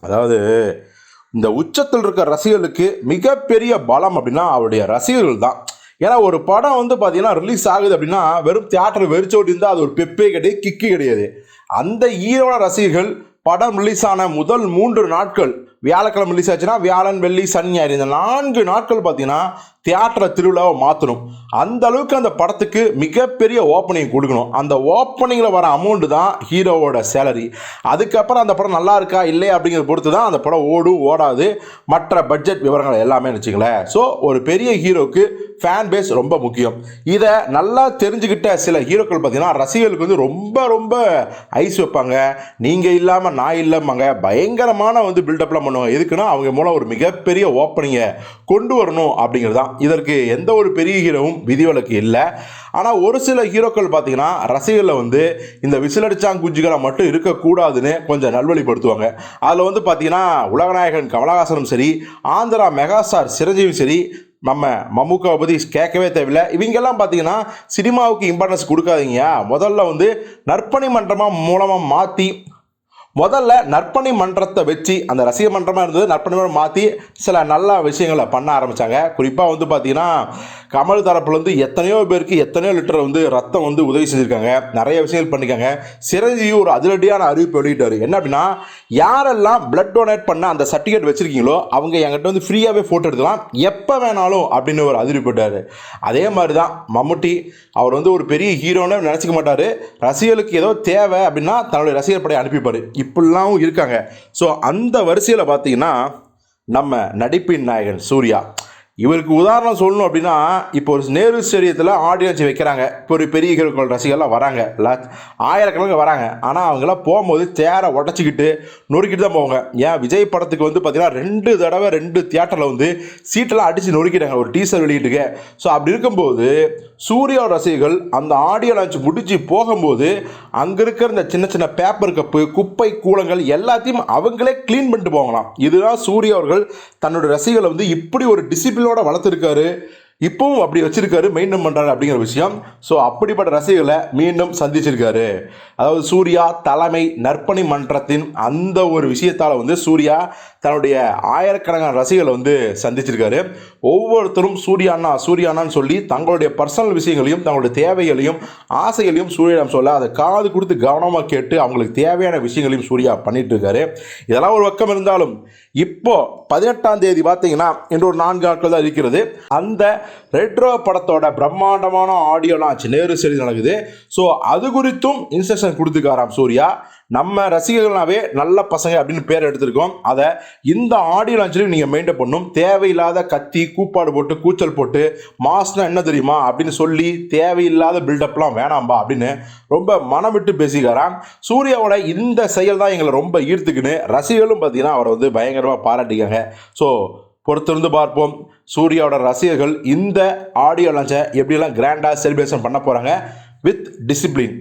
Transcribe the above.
அதாவது இந்த உச்சத்தில் இருக்க ரசிகர்களுக்கு மிகப்பெரிய பலம் அப்படின்னா அவருடைய ரசிகர்கள் தான். ஏன்னா ஒரு படம் வந்து பார்த்தீங்கன்னா ரிலீஸ் ஆகுது அப்படின்னா வெறும் தியேட்டர் வெறிச்சோடி இருந்தால் அது ஒரு பெப்பே கிடையாது கிக்கு கிடையாது. அந்த ஈரோட ரசிகர்கள் படம் ரிலீஸ் ஆன முதல் மூன்று நாட்கள் வியாழக்கிழமை ரிலீஸ் ஆச்சுன்னா வியாழன் வெள்ளி சனி ஞாயிறு இந்த நான்கு நாட்கள் பார்த்தீங்கன்னா தியேட்டரை திருவிழாவை மாற்றணும் அந்த அளவுக்கு அந்த படத்துக்கு மிகப்பெரிய ஓப்பனிங் கொடுக்கணும். அந்த ஓப்பனிங்கில் வர அமௌண்ட்டு தான் ஹீரோவோட சேலரி அதுக்கப்புறம் அந்த படம் நல்லா இருக்கா இல்லையா அப்படிங்கிறத பொறுத்து தான் அந்த படம் ஓடும் ஓடாது. மற்ற பட்ஜெட் விவரங்கள் எல்லாமே வச்சுங்களேன் ஸோ ஒரு பெரிய ஹீரோக்கு ஃபேன் பேஸ் ரொம்ப முக்கியம். இதை நல்லா தெரிஞ்சுக்கிட்ட சில ஹீரோக்கள் பார்த்தீங்கன்னா ரசிகர்களுக்கு வந்து ரொம்ப ரொம்ப ஐஸ் வைப்பாங்க. நீங்கள் இல்லாமல் நான் இல்லைம்பாங்க. பயங்கரமான வந்து பில்டப்லாம் பண்ணுவாங்க. எதுக்குன்னா அவங்க மூலம் ஒரு மிகப்பெரிய ஓப்பனிங்கை கொண்டு வரணும் அப்படிங்கிறது தான். இதற்கு எந்த ஒரு பெரிய ஹீரோவும் விதிவிலக்கு இல்லை. ஆனால் ஒரு சில ஹீரோக்கள் பார்த்தீங்கன்னா ரசிகர்களை வந்து இந்த விசிலடிச்சாங்குஞ்சுகளை மட்டும் இருக்கக்கூடாதுன்னு கொஞ்சம் நல்வழிப்படுத்துவாங்க. அதில் வந்து பார்த்தீங்கன்னா உலகநாயகன் கமலஹாசனும் சரி ஆந்திரா மெகாஸ்டார் சிரஞ்சீவியும் சரி நம்ம மம்முக்காவை பற்றி கேட்கவே தேவையில்லை. இவங்கெல்லாம் பார்த்தீங்கன்னா சினிமாவுக்கு இம்பார்ட்டன்ஸ் கொடுக்காதீங்க. முதல்ல வந்து நற்பணி மன்றமாக மூலமாக மாற்றி முதல்ல நற்பணி மன்றத்தை வச்சு அந்த ரசிக மன்றமாக இருந்தது நற்பணி மன்றம் மாற்றி சில நல்ல விஷயங்களை பண்ண ஆரம்பித்தாங்க குறிப்பாக வந்து பார்த்தீங்கன்னா கமல் தரப்புலேருந்து எத்தனையோ பேருக்கு எத்தனையோ லிட்டர் வந்து ரத்தம் வந்து உதவி செஞ்சுருக்காங்க. நிறைய விஷயங்கள் பண்ணியிருக்காங்க சிரஞ்சீவி ஒரு அதிரடியான அறிவிப்பு வெளியிட்டார். என்ன அப்படின்னா யாரெல்லாம் பிளட் டொனேட் பண்ண அந்த சர்டிஃபிகேட் வச்சுருக்கீங்களோ அவங்க என்கிட்ட வந்து ஃப்ரீயாகவே ஃபோட்டோ எடுக்கலாம் எப்போ வேணாலும் அப்படின்னு ஒரு அறிவிப்பு அதே மாதிரி தான் மம்முட்டி அவர் வந்து ஒரு பெரிய ஹீரோன்னு நினச்சிக்க மாட்டார். ரசிகர்களுக்கு ஏதோ தேவை அப்படின்னா தன்னுடைய ரசிகர் படையை அனுப்பிப்பார். இப்படிலாம் இருக்காங்க. ஸோ அந்த வரிசையில் பார்த்தீங்கன்னா நம்ம நடிப்பின் நாயகன் சூர்யா. இவருக்கு உதாரணம் சொல்லணும் அப்படின்னா இப்போ ஒரு நேரு ஸ்டேடியத்தில் ஆடியன்ஸ் வைக்கிறாங்க. இப்போ ஒரு பெரிய ஹீரோக்கள் ரசிகர்லாம் வராங்க. ல- ஆயிரக்கணக்கில் வராங்க. ஆனால் அவங்களாம் போகும்போது தேரை உடச்சிக்கிட்டு நொறுக்கிட்டு தான் போவாங்க. ஏன்? விஜய் படத்துக்கு வந்து பார்த்தீங்கன்னா ரெண்டு தடவை ரெண்டு தியேட்டரில் வந்து சீட்டெல்லாம் அடித்து நொறுக்கிட்டாங்க. ஒரு டீசர் வெளியிட்டுக்க. ஸோ அப்படி இருக்கும்போது சூர்யா ரசிகர்கள் அந்த ஆடியோ லான்ச் முடிஞ்சு போகும்போது அங்கே இருக்கிற இந்த சின்ன சின்ன பேப்பர் கப்பு குப்பை கூலங்கள் எல்லாத்தையும் அவங்களே க்ளீன் பண்ணிட்டு போகலாம். இதுதான் சூர்யா அவர்கள் தன்னோட ரசிகர்களை வந்து இப்படி ஒரு டிசிப்ளினோட வளர்த்துருக்காரு. இப்பவும் அப்படி வச்சிருக்காரு மெயின்டைன் பண்ணுறாரு அப்படிங்கிற விஷயம். ஸோ அப்படிப்பட்ட ரசிகர்களை மீண்டும் சந்திச்சிருக்காரு. அதாவது சூர்யா தலைமை நற்பணி மன்றத்தின் அந்த ஒரு விஷயத்தால் வந்து சூர்யா தன்னுடைய ஆயிரக்கணக்கான ரசிகர்களை வந்து சந்திச்சிருக்காரு. ஒவ்வொருத்தரும் சூர்யாண்ணா சூர்யாண்ணான்னு சொல்லி தங்களுடைய பர்சனல் விஷயங்களையும் தங்களுடைய தேவைகளையும் ஆசைகளையும் சூர்யாடம் சொல்ல அதை காது கொடுத்து கவனமாக கேட்டு அவங்களுக்கு தேவையான விஷயங்களையும் சூர்யா பண்ணிட்டு இருக்காரு இதெல்லாம் ஒரு பக்கம் இருந்தாலும் இப்போ பதினெட்டாம் தேதி பார்த்தீங்கன்னா இன்று ஒரு நான்கு நாட்கள் தான் இருக்கிறது. அந்த ரெட்ரோ படத்தோட பிரம்மாண்டமான ஆடியோ லான்ச் நேரு சரி நடக்குது. ஸோ அது குறித்தும் இன்ஸ்ட்ரக்ஷன் கொடுத்துக்காராம் சூர்யா. நம்ம ரசிகர்களாவே நல்ல பசங்க அப்படின்னு பேர் எடுத்திருக்கோம். அதை இந்த ஆடியோ லான்ச்சிலையும் நீங்கள் மெயின்டைன் பண்ணும் தேவையில்லாத கத்தி கூப்பாடு போட்டு கூச்சல் போட்டு மாஸ்னா என்ன தெரியுமா? அப்படின்னு சொல்லி தேவையில்லாத பில்டப்லாம் வேணாம்பா அப்படின்னு ரொம்ப மனம் விட்டு பேசிக்கிறான் சூர்யாவோட இந்த செயல் தான் எங்களை ரொம்ப ஈர்த்துக்குன்னு ரசிகர்களும் பார்த்தீங்கன்னா அவரை வந்து பயங்கரமாக பாராட்டிக்காங்க ஸோ பொறுத்திருந்து பார்ப்போம். சூர்யாவோட ரசிகர்கள் இந்த ஆடியோ லான்ச்சை எப்படியெல்லாம் கிராண்டாக செலிப்ரேஷன் பண்ண போகிறாங்க வித் டிசிப்ளின்